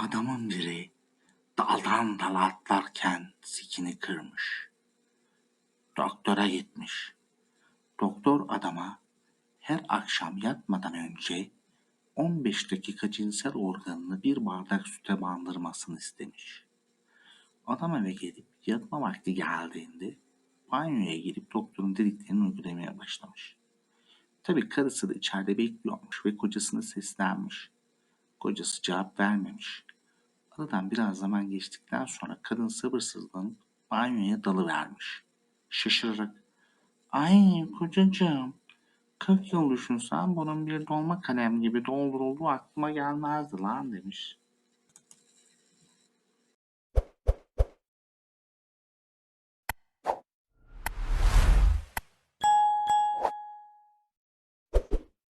Adamın biri daldan dala atlarken zikini kırmış. Doktora gitmiş. Doktor adama her akşam yatmadan önce 15 dakika cinsel organını bir bardak süte bandırmasını istemiş. Adam eve gelip yatma vakti geldiğinde banyoya girip doktorun dediklerini uygulamaya başlamış. Tabii karısı da içeride bekliyormuş ve kocasına seslenmiş. Kocası cevap vermemiş. Aradan biraz zaman geçtikten sonra kadın sabırsızlanıp banyoya dalıvermiş. Şaşırarak Ay kocacığım 40 yıl düşünsem bunun bir dolma kalem gibi doldurulduğu aklıma gelmezdi lan demiş.